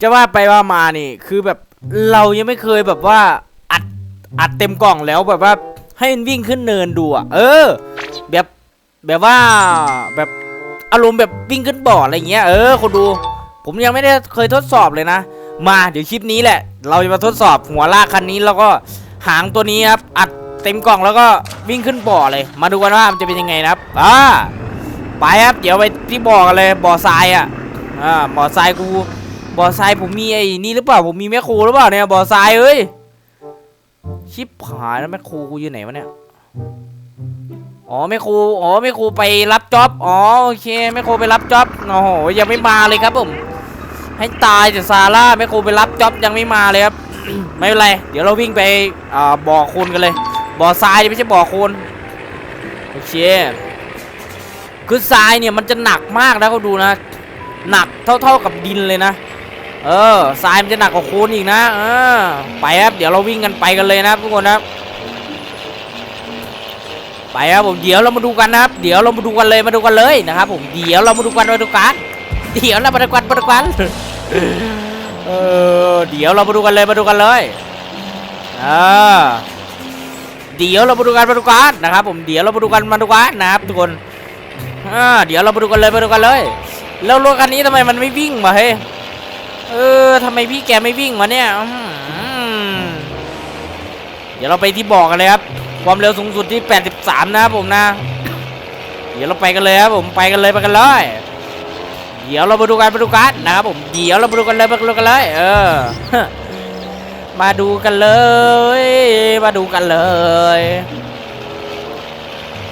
จะว่าไปว่ามานี่ คือแบบเรายังไม่เคยแบบว่าอัดอัดเต็มกล่องแล้วแบบว่าให้มันวิ่งขึ้นเนินดูอะเออ แบบแบบว่าแบบอารมณ์แบบวิ่งขึ้นบ่ออะไรเงี้ยเออคนดู ผมยังไม่ได้เคยทดสอบเลยนะ มาเดี๋ยวคลิปนี้แหละ เราจะมาทดสอบหัวลากคันนี้แล้วก็หางตัวนี้ครับอัดเต็มกล่องแล้วก็วิ่งขึ้นบ่อเลย มาดูกันว่ามันจะเป็นยังไงนะครับอ่าไปครับเดี๋ยวไปที่บ่อกันเลยบ่อทรายอะอ่าบ่อทรายกู บ่อทรายผมมีไอ้นี่หรือเปล่า ผมมีแม่ครูหรือเปล่าเนี่ยบ่อทรายเอ้ย ชิบหายแล้วแม่ครูกูอยู่ไหนวะเนี่ย อ๋อแม่ครูอ๋อแม่ครูไปรับจ็อบ อ๋อโอเคแม่ครูไปรับจ็อบโอ้โหยังไม่มาเลยครับผม ให้ตายแต่ซาร่าแม่ครูไปรับจ็อบยังไม่มาเลยครับ ไม่เป็นไร เดี๋ยวเราวิ่งไปอ่าบ่อโคลนกันเลย บ่อทรายไม่ใช่บ่อโคลนโอเคคือทรายเนี่ยมันจะหนักมากนะเขาดูนะ หนักเท่าๆกับดินเลยนะ เออทรายมันจะหนักกว่าคลนอีกนะเออไปครับเดี๋ยวเราวิ่งกันไปกันเลยนะครับทุกคนนะครับไปครับผมเดี๋ยวเรามาดูกันนะครับ เดี๋ยวเรามาดูกันเลยมาดูกันเลยนะครับผมเดี๋ยวเรามาดูกันมาดูกันเดี๋ยวเรามาดูกันมาดูกันเออเดี๋ยวเรามาดูกันเลยมาดูกันเลยอ่าเดี๋ยวเรามาดูกันมาดูกันนะครับ ผมเดี๋ยวเรามาดูกันมาดูกันนะครับทุกคนอ่าเดี๋ยวเรามาดูกันเลยมาดูกันเลย แล้วรถคันนี้ทำไมมันไม่วิ่งมาเฮ้ เออทำไมพี่แกไม่วิ่งมาเนี่ยเดี๋ยวเราไปที่บอกกันเลยครับ ความเร็วสูงสุดที่ 83 นะครับผมนะ เดี๋ยวเราไปกันเลยครับผมไปกันเลยไปกันเลยเดี๋ยวเรามาดูกันมาดูกันนะครับผมเดี๋ยวเรามาดูกันเลยมาดูกันเลย เออ มาดูกันเลย มาดูกันเลย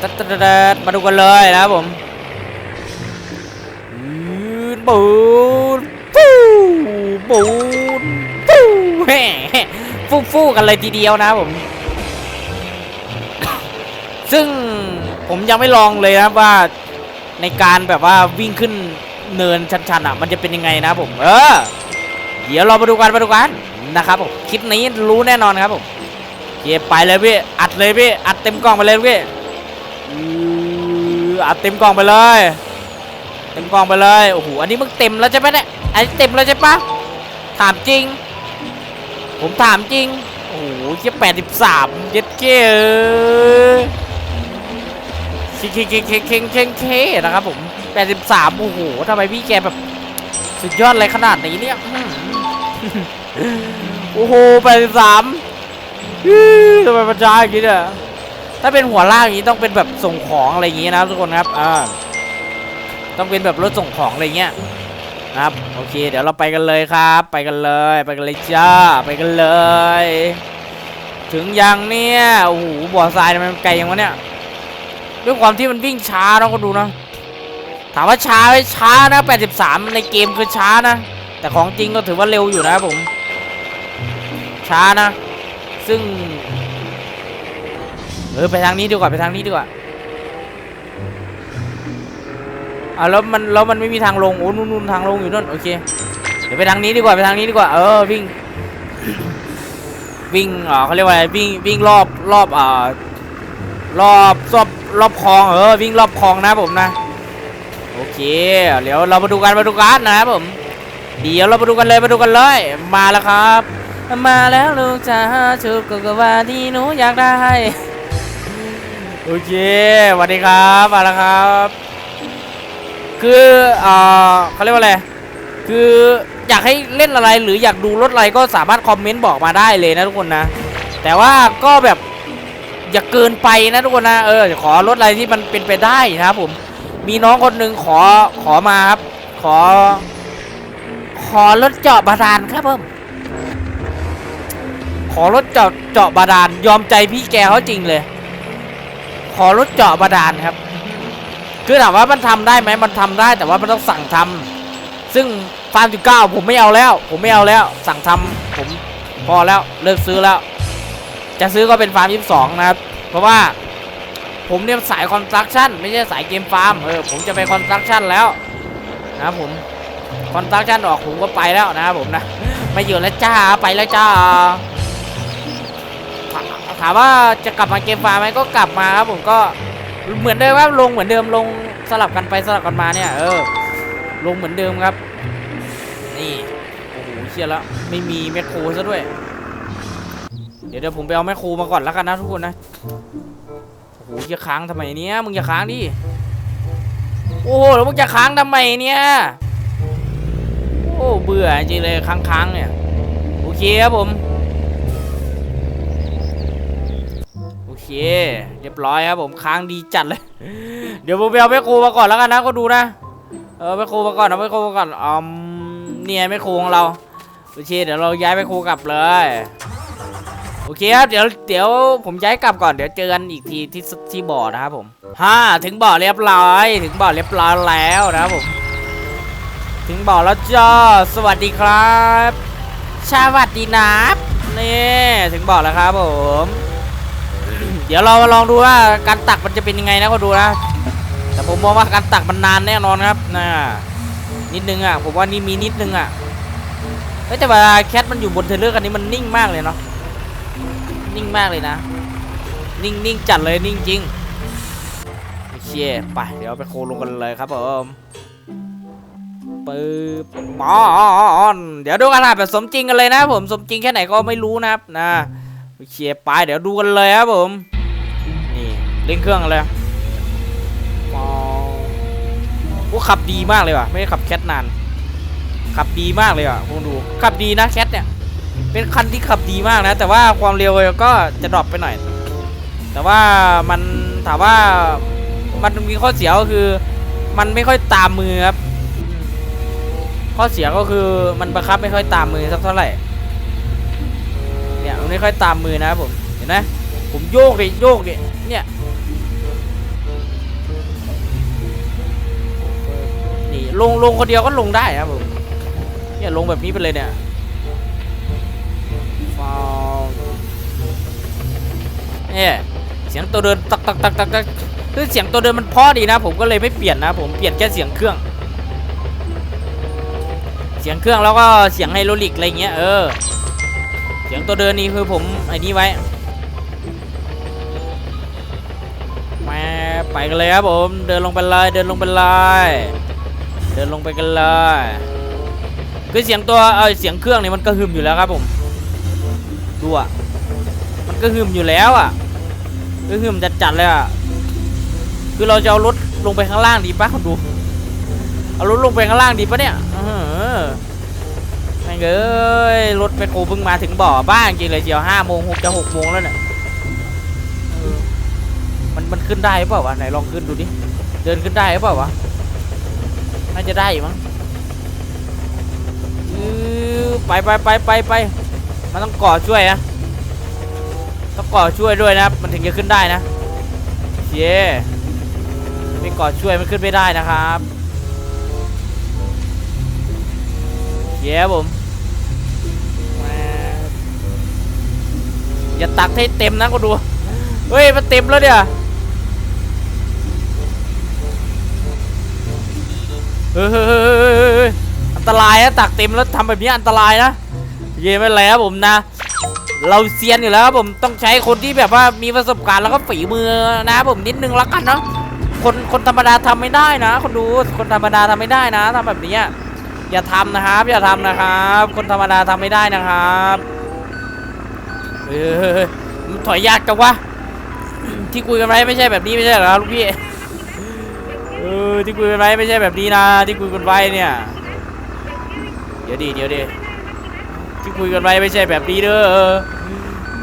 ตัดตัดตัดตัดมาดูกันเลยนะครับผมบูนปูน ปูนปูแห่ฟูฟู่กันเลยทีเดียวนะผม ซึ่งผมยังไม่ลองเลยนะว่าในการแบบว่าวิ่งขึ้นเนินชันๆอะ มันจะเป็นยังไงนะผม เออ เดี๋ยวเรามาดูกันมาดูกันนะครับผมคลิปนี้รู้แน่นอนครับผมเก็บไปเลยพี่อัดเลยพี่อัดเต็มกล่องไปเลยพี่อัดเต็มกล่องไปเลย เต็มกล่องไปเลยโอ้โหอันนี้มึงเต็มแล้วใช่ไหมเนี่ยอันนี้เต็มแล้วใช่ปะ ถามจริง ผมถามจริง โอ้โหแค่แปดสิบสามเย็ดเก้เอเคเคเคเคเคเคเคนะครับผมแปดสิบสามโอ้โหทำไมพี่แกแบบสุดยอดอะไรขนาดนี้เนี่ยโอ้โหแปดสิบสามทำไมมันช้าอย่างนี้เนี่ยถ้าเป็นหัวล่ากอย่างนี้ต้องเป็นแบบส่งของอะไรอย่างนี้นะทุกคนครับอ่าต้องเป็นแบบรถส่งของอะไรเงี้ย นะครับโอเค เดี๋ยวเราไปกันเลยครับ ไปกันเลย ไปกันเลยจ้าไปกันเลย ถึงยังเนี่ยโอ้โหบ่อทรายมันไกลยังวะเนี่ยด้วยความที่มันวิ่งช้าเนาก็ดูนะถามว่าช้าไหมช้านะ 83 ในเกมคือช้านะ แต่ของจริงก็ถือว่าเร็วอยู่นะผม ช้านะ ซึ่ง เออ ไปทางนี้ดีกว่า ไปทางนี้ดีกว่า อ่าแล้วมันแล้วมันไม่มีทางลงโอ้นู่นนู่นทางลงอยู่นู่นโอเคเดี๋ยวไปทางนี้ดีกว่าไปทางนี้ดีกว่าเออวิ่งวิ่งอ่าเขาเรียกว่าอะไรวิ่งวิ่งรอบรอบอ่ารอบรอบรอบคลองเออวิ่งรอบคลองนะผมนะโอเคเดี๋ยวเรามาดูกันมาดูกันนะครับผมเดี๋ยวเรามาดูกันเลยมาดูกันเลยมาแล้วครับ มาแล้วลูกจ้าชุดกุกวาที่หนูอยากได้โอเคสวัสดีครับมาแล้วครับ คือเอ่อเขาเรียกว่าอะไร คืออยากให้เล่นอะไรหรืออยากดูรถอะไรก็สามารถคอมเมนต์บอกมาได้เลยนะทุกคนนะ แต่ว่าก็แบบอย่าเกินไปนะทุกคนนะ เออขอรถอะไรที่มันเป็นไปได้นะครับผม มีน้องคนหนึ่งขอขอมาครับ ขอ ขอรถเจาะบาดาลครับผมขอรถเจาะเจาะบาดาลยอมใจพี่แกเขาจริงเลย ขอรถเจาะบาดาลครับ คือถามว่ามันทำได้ไหมมันทำได้แต่ว่ามันต้องสั่งทำซึ่งฟาร์มสิบเก้าผมไม่เอาแล้ว ผมไม่เอาแล้ว สั่งทำผมพอแล้วเลิกซื้อแล้ว จะซื้อก็เป็นฟาร์มยี่สิบสองนะครับ เพราะว่าผมเนี่ยสายคอนสตรักชั่นไม่ใช่สายเกมฟาร์มเออผมจะไปคอนสตรักชั่นแล้วนะครับผมคอนสตรักชั่นออกผมก็ไปแล้วนะครับผมนะไม่อยู่แล้วจ้าไปแล้วจ้าถาถามว่าจะกลับมาเกมฟาร์มไหมก็กลับมาครับผมก็ เหมือนเดิมครับลงเหมือนเดิมลงสลับกันไปสลับกันมาเนี่ยเออลงเหมือนเดิมครับ นี่โอ้โหเชียแล้วไม่มีแมคโครซะด้วย เดี๋ยวเดี๋ยวผมไปเอาแมคโครมาก่อนแล้วกันนะทุกคนนะโอ้โหจะค้างทำไมเนี้ยมึงอย่าค้างดิโอ้โหแล้วมึงจะค้างทำไมเนี่ยโอ้เบื่อจริงเลยค้างๆเนี่ยโอเคครับผม เคเรียบร้อยครับผมค้างดีจัดเลย เดี๋ยวผมไปเอาแมคโครมาก่อนแล้วกันนะก็ดูนะ เออแมคโครมาก่อนเอาแมคโครมาก่อนอืมเนี่ยแมคโครของเราโอเคเดี๋ยวเราย้ายแมคโครกลับเลยโอเคครับเดี๋ยวเดี๋ยวผมย้ายกลับก่อนเดี๋ยวเจอกันอีกทีที่ที่บ่อนะครับผมฮ่าถึงบ่อเรียบร้อยถึงบ่อเรียบร้อยแล้วนะครับผม ถึงบ่อแล้วจ้าสวัสดีครับสวัสดีนับนี่ถึงบ่อแล้วครับผม เดี๋ยวเรามาลองดูว่าการตักมันจะเป็นยังไงนะก็ดูนะแต่ผมมองว่าการตักมันนานแน่นอนครับนะนิดนึงอะผมว่านี่มีนิดนึงอะเฮ้ยแต่ว่าแคทมันอยู่บนเทรลเลอร์กันนี้มันนิ่งมากเลยเนาะนิ่งมากเลยนะ นิ่งนิ่งจัดเลยนิ่งจริงโอเคไปเดี๋ยวไปโคลงกันเลยครับผมปึ๊บปอนเดี๋ยวดูกันแบบสมจริงกันเลยนะผมสมจริงแค่ไหนก็ไม่รู้นะครับนะ โอเคไปเดี๋ยวดูกันเลยครับผม นี่เร่งเครื่องเลยปองโอ้ขับดีมากเลยว่ะ ไม่ได้ขับแคทนาน ขับดีมากเลยอะคุณดู ขับดีนะแคทเนี่ย เป็นคันที่ขับดีมากนะ แต่ว่าความเร็วก็จะดรอปไปหน่อย แต่ว่ามันถามว่ามันมีข้อเสียก็คือ มันไม่ค่อยตามมือครับ ข้อเสียก็คือมันบังคับไม่ค่อยตามมือสักเท่าไหร่ เนี่ยมันไม่ค่อยตามมือนะครับผมเห็นไหมผมโยกดิโยกดิเนี่ยนี่ลงลงคนเดียวก็ลงได้นะครับผมเนี่ยลงแบบนี้ไปเลยเนี่ยฟาวเนี่ยเสียงตัวเดินตักตักตักตักตักคือเสียงตัวเดินมันพอดีนะ ผมก็เลยไม่เปลี่ยนนะผมเปลี่ยนแค่เสียงเครื่อง เสียงเครื่องแล้วก็เสียงไฮโดรลิกอะไรเงี้ยเออ เสียงตัวเดินนี่คือผมไอ้นี่ไว้มาไปกันเลยครับผมเดินลงไปเลยเดินลงไปเลยเดินลงไปกันเลยคือเสียงตัวเออเสียงเครื่องนี่มันก็หึมอยู่แล้วครับผมดูอะมันก็หึมอยู่แล้วอะก็หึมจัดๆเลยอะคือเราจะเอารถลงไปข้างล่างดีปะคุณดูเอารถลงไปข้างล่างดีปะเนี่ยเออ เอ้ยรถแมคโครเพิ่งมาถึงบ่อบ้านจริงเลยเชียวห้าโมงหกจะหกโมงแล้วเนี่ยมันมันขึ้นได้หรือเปล่าวะไหนลองขึ้นดูดิเดินขึ้นได้หรือเปล่าวะน่าจะได้อยู่มั้งอือไปไปไปไปไปมันต้องก่อช่วยนะต้องก่อช่วยด้วยนะมันถึงจะขึ้นได้นะเย้ไม่ก่อช่วยมันขึ้นไม่ได้นะครับเย้ผม อย่าตักให้เต็มนะก็ดู เฮ้ย มันเต็มแล้วเนี่ยเฮ้ยอันตรายนะตักเต็มแล้วทำแบบนี้อันตรายนะ เย่ไม่เป็นไรครับผมนะ เราเซียนอยู่แล้วครับผมต้องใช้คนที่แบบว่ามีประสบการณ์แล้วก็ฝีมือนะผมนิดนึงละกันเนาะคนคนธรรมดาทำไม่ได้นะ คนดูคนธรรมดาทำไม่ได้นะทำแบบนี้อย่าทำนะครับ อย่าทำนะครับ คนธรรมดาทำไม่ได้นะครับ เออมันถอยยากจังวะ ที่คุยกันไว้ไม่ใช่แบบนี้ไม่ใช่เหรอลูกพี่ เออที่คุยกันไว้ไม่ใช่แบบนี้นะ ที่คุยกันไว้เนี่ย เดี๋ยวดิเดี๋ยวดิที่คุยกันไว้ไม่ใช่แบบนี้เด้อ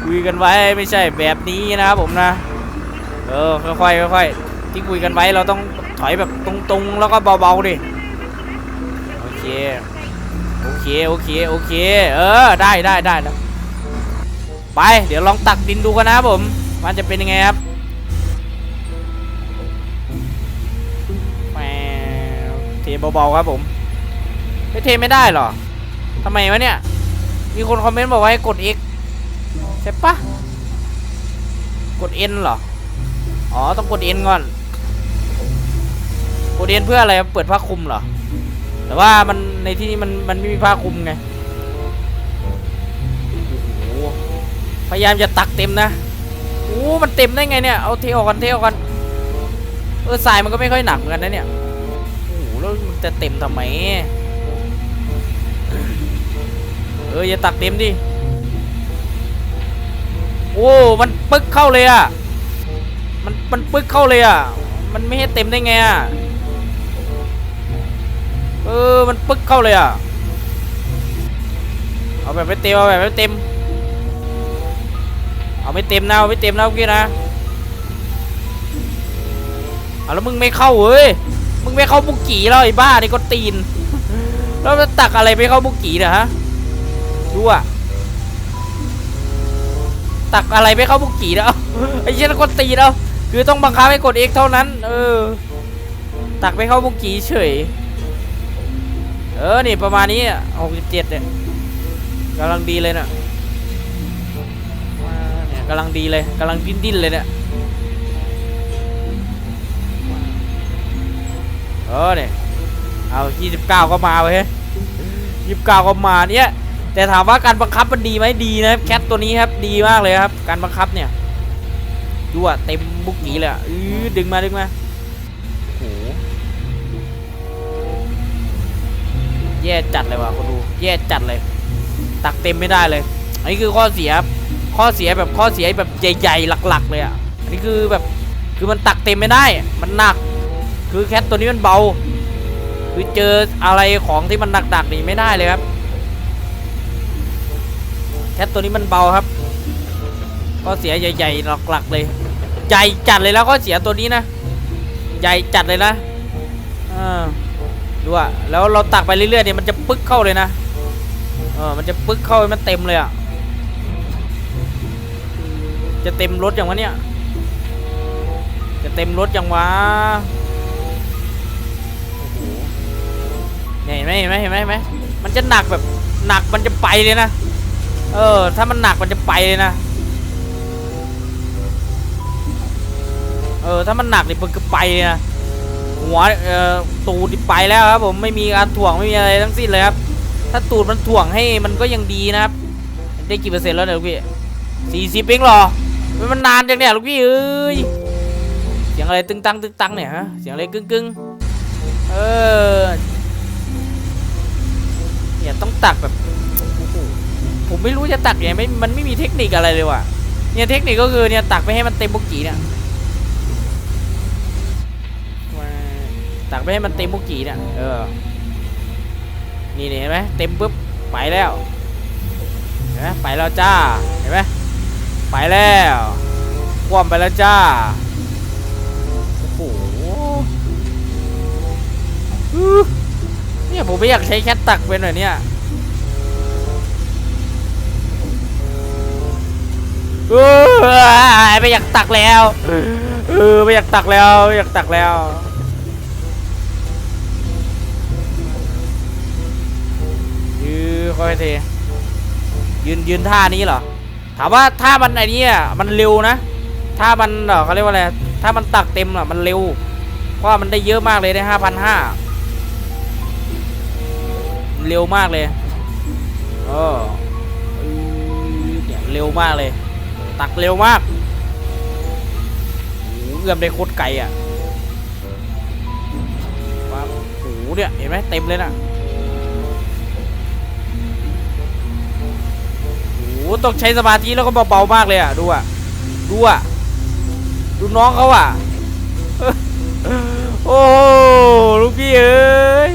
คุยกันไว้ไม่ใช่แบบนี้นะครับผมนะ เออค่อยๆค่อยๆที่คุยกันไว้เราต้องถอยแบบตรงๆ แล้วก็เบาๆดิโอเคโอเคโอเคโอเค เออได้ได้ได้แล้ว ไป เดี๋ยวลองตักดินดูกันนะครับผม มันจะเป็นยังไงครับแหมเทเบาๆครับผม ไม่เทไม่ได้หรอทำไมวะเนี่ย มีคนคอมเมนต์บอกว่าให้กด X ใช่ปะกด N เหรอ อ๋อ ต้องกด N ก่อน กด N เพื่ออะไร เปิดผ้าคลุมเหรอ แต่ว่ามันในที่นี้มันมันไม่มีผ้าคลุมไง พยายามจะตักเต็มนะโอ้มันเต็มได้ไงเนี่ย เอาเทออกกันเทออกกันเออทรายมันก็ไม่ค่อยหนักเหมือนกันนะเนี่ย โอ้โหแล้วมันจะเต็มทำไม เอออย่าตักเต็มดิ โอ้ มันปึ๊กเข้าเลยอะ มันมันปึ๊กเข้าเลยอะ มันไม่ให้เต็มได้ไงอะ เออ มันปึ๊กเข้าเลยอะ เอาแบบไม่เต็มเอาแบบไม่เต็ม เอาไม่เต็มนะเอาไม่เต็มนะเมื่อกี้นะเอาแล้วมึงไม่เข้าเว้ยมึงไม่เข้าบุกกี่แล้วไอ้บ้านี่ก็ตีนแล้วจะตักอะไรไม่เข้าบุกกี่เนี่ยฮะดูอะตักอะไรไม่เข้าบุกกี่แล้วไอ้เชี่ยนก็ตีนเอาคือต้องบังคับให้กด X เท่านั้น เออ ตักไม่เข้าบุกกี่เฉย เออ นี่ประมาณนี้หกสิบเจ็ดเนี่ยกำลังดีเลยนะเนี่ย กำลังดีเลยกำลังดิ้นดิ้นเลยเนี่ยเออเนี่ยเอา29ก็มาเว้ย29ก็มาเนี่ยแต่ถามว่าการบังคับมันดีไหมดีนะครับแคทตัวนี้ครับดีมากเลยครับ การบังคับเนี่ยดูอะเต็มบุกหนีเลยอะอื้อดึงมาดึงมาโอ้โหแย่จัดเลยว่ะคนดูแย่จัดเลย ตักเต็มไม่ได้เลยอันนี้คือข้อเสียครับ ข้อเสียแบบข้อเสียแบบใหญ่ๆหลัก ๆ เลยอะอันนี้คือแบบคือมันตักเต็มไม่ได้ มันหนัก คือแคทตัวนี้มันเบา คือเจออะไรของที่มันหนักๆนี่ไม่ได้เลยครับแคทตัวนี้มันเบาครับ ก็เสียใหญ่ๆหลักๆเลย ใหญ่จัดเลยแล้วก็เสียตัวนี้นะ ใหญ่จัดเลยนะอ่าดูอะแล้วเราตักไปเรื่อยๆเนี่ยมันจะปึ๊กเข้าเลยนะเออมันจะปึ๊กเข้ามันเต็มเลยอะ จะเต็มรถอย่างวะเนี่ย จะเต็มรถอย่างวะเห็นไหมเห็นไหมเห็นไหมเห็นไหมมันจะหนักแบบหนักมันจะไปเลยนะ เออ ถ้ามันหนักมันจะไปเลยนะ เออ ถ้ามันหนักนี่มันก็ไปนะ หัว เอ่อ ตูดไปแล้วครับผมไม่มีการถ่วงไม่มีอะไรทั้งสิ้นเลยครับ ถ้าตูดมันถ่วงให้มันก็ยังดีนะครับ ได้กี่เปอร์เซ็นต์แล้วเนี่ยพี่สี่สิบเองหรอ มันนานจังเนี่ยลูกพี่เอ้ยเสียงอะไรตึงตังตึงตังเนี่ยฮะเสียงอะไรกึ่งกึ่งเออเนี่ยต้องตักแบบโอ้โหผมไม่รู้จะตักยังไงไม่มันไม่มีเทคนิคอะไรเลยว่ะเนี่ยเทคนิคก็คือเนี่ยตักไม่ให้มันเต็มบุกกีเนี่ยตักไม่ให้มันเต็มบุกกีเนี่ยเออนี่เห็นไหมเต็มปุ๊บไปแล้วเห็นไหมไปแล้วจ้าเห็นไหม ไปแล้วคว่ำไปแล้วจ้า โอ้โหเนี่ยผมไม่อยากใช้แคตตักเป็นหน่อยเนี่ยเออไม่อยากตักแล้ว เออไม่อยากตักแล้วไม่อยากตักแล้วยืนค่อยเทยืนยืนท่านี้เหรอามว่าถ้ามันไอ้นี่อะมันเร็วนะ ถ้ามันเขาเรียกว่าอะไรถ้ามันตักเต็มอะมันเร็ว เพราะมันได้เยอะมากเลยได้ห้าพันห้าเร็วมากเลยเออเนี่ยเร็วมากเลย ตักเร็วมากเอื้อมได้โคตรไกลอะว้าวโอ้โหเนี่ยเห็นไหมเต็มเลยนะ อ้ต้องใช้สมาธิแล้วก็เบาๆมากเลยอะดูอะดูอะดูน้องเขาอะโอ้ลูกพี่เอ้ย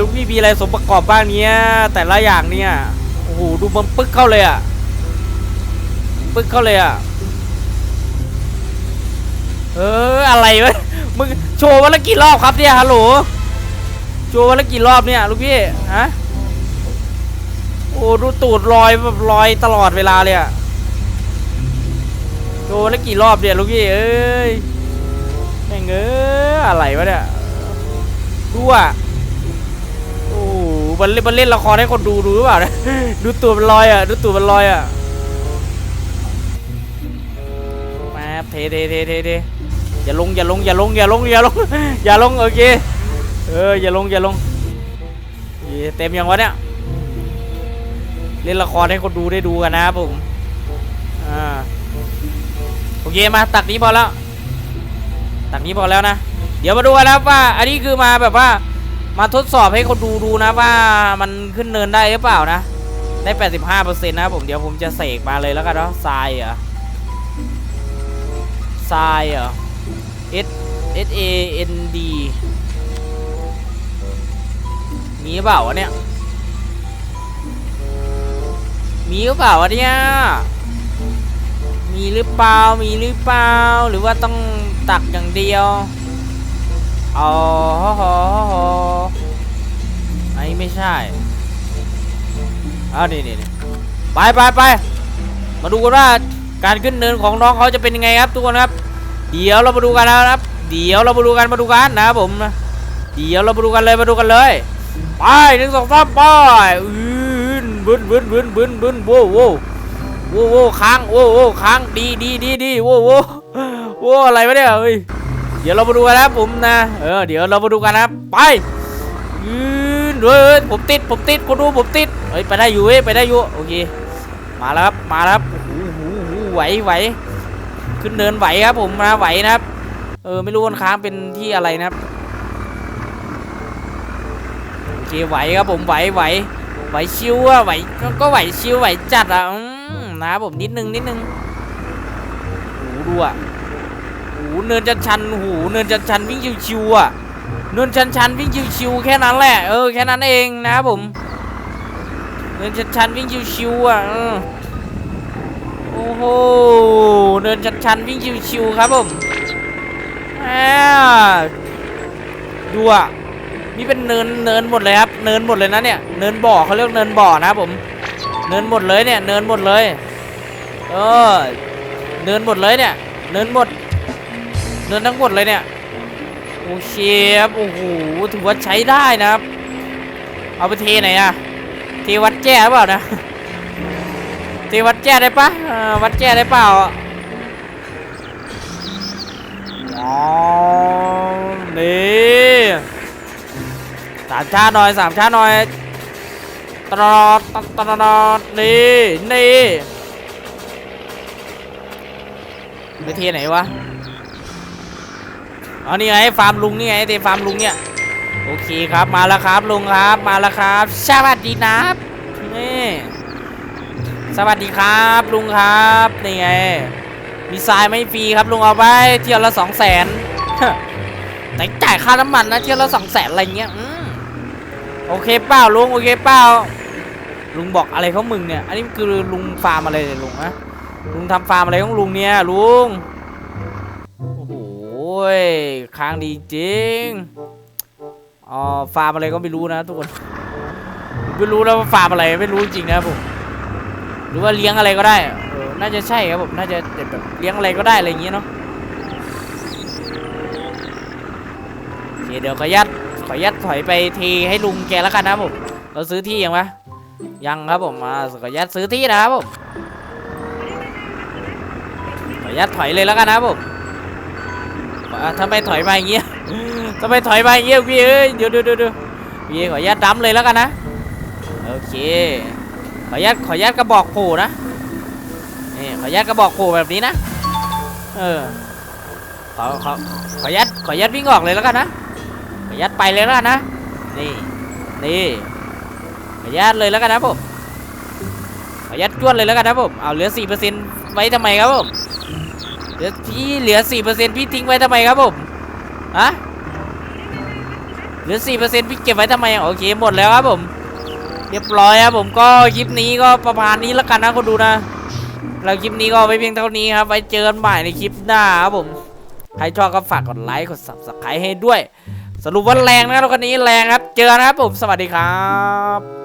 ลูกพี่มีอะไรสมประกอบบ้างเนี้ยแต่ละอย่างเนี่ยโอ้โหดูมันปึ๊กเข้าเลยอะปึ๊กเข้าเลยอะเอออะไรวะมึงโชว์วันละกี่รอบครับเนี่ยฮัลโหลโชว์วันละกี่รอบเนี่ยลูกพี่ฮะ โอ้ดูตูดลอยแบบลอยตลอดเวลาเลยอะโชว์วันละกี่รอบเนี่ยลูกพี่เอ้ยแม่งเอ้ยอะไรวะเนี่ยดูอะโอ้มันเล่นมันเล่นละครให้คนดูดูหรือเปล่านี่ยดูตัวมันลอยอะดูตัวมันลอยอะแป๊บเทเทเทเทเทอย่าลงอย่าลงอย่าลงอย่าลงอย่าลงอย่าลงโอเคเอออย่าลงอย่าลงเย้เต็มยังวะเนี่ย เล่นละครให้คนดูได้ดูกันนะครับผมอ่าโอเคมาตักนี้พอแล้ว ตักนี้พอแล้วนะ เดี๋ยวมาดูกันนะว่า อันนี้คือมาแบบว่ามาทดสอบให้คนดูดูนะว่ามันขึ้นเนินได้หรือเปล่านะ ได้ 85%นะครับผมเดี๋ยวผมจะเสกมาเลยแล้วกันเนาะทรายเหรอทรายเหรอ S S A N D มีเปล่าวะเนี่ย มีหรือเปล่าวะเนี่ย มีหรือเปล่า มีหรือเปล่า หรือว่าต้องตักอย่างเดียวอ๋อฮอฮอฮอไอ้ไม่ใช่อ้าวนี่นี่ไปไปไปมาดูกันว่าการขึ้นเนินของน้องเขาจะเป็นยังไงครับทุกคนครับ เดี๋ยวเรามาดูกันนะครับ เดี๋ยวเรามาดูกันมาดูกันนะครับผม เดี๋ยวเรามาดูกันเลยมาดูกันเลย ไปหนึ่งสองสามไปอื บึ้นบึ้นบึ้นบึ้นบึ้นโว้โว้โว้โว้ค้างโว้โว้ค้างดีดีดีดีโว้โว้โว้อะไรวะเนี่ยเฮ้ยเดี๋ยวเรามาดูกันนะผมนะเออเดี๋ยวเรามาดูกันนะไปยืนเฮ้ยผมติดผมติดคนดูผมติดเฮ้ยไปได้อยู่เว้ยไปได้อยู่โอเคมาแล้วครับมาแล้วครับโอ้โหโอ้โหไหวไหวขึ้นเนินไหวครับผมนะไหวนะครับ เออไม่รู้วันค้างเป็นที่อะไรนะครับโอเคไหวครับผมไหวไหว ไหวชิวอะไหวก็ก็ไหวชิวไหวจัดอะอืมนะครับผมนิดนึงนิดนึงหดูอะโอ้โหเนินชันชันๆโอ้โหเนินชันชันวิ่งชิวๆอะเนินชันชันวิ่งชิวๆแค่นั้นแหละเออแค่นั้นเองนะครับผมเนินชันชันวิ่งชิวๆอะเออโอ้โหเนินชันชันวิ่งชิวๆครับผมดูอะ นี่เป็นเนินเนินหมดเลยครับเนินหมดเลยนะเนี่ยเนินบ่อเขาเรียกเนินบ่อนะครับผมเนินหมดเลยเนี่ยเนินหมดเลยเออเนินหมดเลยเนี่ยเนินหมดเนินทั้งหมดเลยเนี่ยโอเคครับโอ้โหถือว่าใช้ได้นะครับ เอาไปเทไหนอะเทวัดแจ้หรือเปล่านะเทวัดแจ้ได้ปะวัดแจ้ได้เปล่าอ๋อนี่ สามชาติหน่อยสามชาติหน่อยตลอดตลอดตลอดนี่นี่ไปเทไหนวะอ๋อนี่ไงฟาร์มลุงนี่ไงเตฟาร์มลุงเนี่ยโอเคครับมาแล้วครับลุงครับมาแล้วครับสวัสดีนะครับนี่สวัสดีครับลุงครับนี่ไงมีทรายไม่ฟรีครับลุงเอาไปเที่ยวละสองแสนแต่จ่ายค่าน้ำมันนะเที่ยวละสองแสนอะไรเงี้ยอื โอเคเปล่าลุงโอเคเปล่าลุงบอกอะไรเขามึงเนี่ย อันนี้คือลุงฟาร์มอะไรเนี่ยลุงนะลุงทำฟาร์มอะไรของลุงเนี่ยลุง โอ้โหค้างดีจริงอ๋อฟาร์มอะไรก็ไม่รู้นะทุกคนไม่รู้แล้วว่าฟาร์มอะไรไม่รู้จริงนะผมหรือว่าเลี้ยงอะไรก็ได้เออน่าจะใช่ครับผมน่าจะแบบเลี้ยงอะไรก็ได้อะไรอย่างเงี้ยเนาะโอเคเดี๋ยวขออนุญาต ขออนุญาตถอยไปทีให้ลุงแกแล้วกันนะผม เราซื้อที่ยังปะยังครับผมมาขออนุญาตซื้อที่นะครับผมขออนุญาตถอยเลยแล้วกันนะครับผมทำไมถอยมาอย่างเงี้ยทำไมถอยมาอย่างเงี้ยพี่เอ้ยดี๋ยวเดี๋ยวเดี๋ยวเดี๋ยวพี่ขออนุญาตดั้มเลยแล้วกันนะโอเคขออนุญาตขออนุญาตกระบอกโผล่นะนี่ขออนุญาตกระบอกโผล่แบบนี้นะเออขอขอขออนุญาตขออนุญาตวิ่งออกเลยแล้วกันนะ ขออนุญาตไปเลยแล้วกันนะ นี่ นี่ขออนุญาตเลยแล้วกันนะผมขออนุญาตจวดเลยแล้วกันนะผมเอาเหลือสี่เปอร์เซ็นต์ไว้ทำไมครับผมเหลือพี่เหลือสี่เปอร์เซ็นต์พี่ทิ้งไว้ทำไมครับผมฮะเหลือสี่เปอร์เซ็นต์พี่เก็บไว้ทำไมโอเคหมดแล้วครับผมเรียบร้อยครับผมก็คลิปนี้ก็ประมาณนี้แล้วกันนะคนดูนะแล้วคลิปนี้ก็ไว้เพียงเท่านี้ครับไว้เจอกันใหม่ในคลิปหน้าครับผมใครชอบก็ฝากกดไลค์กด subscribe ให้ด้วย สรุปว่าแรงนะครับรถคันนี้แรงครับ เจอนะครับผม สวัสดีครับ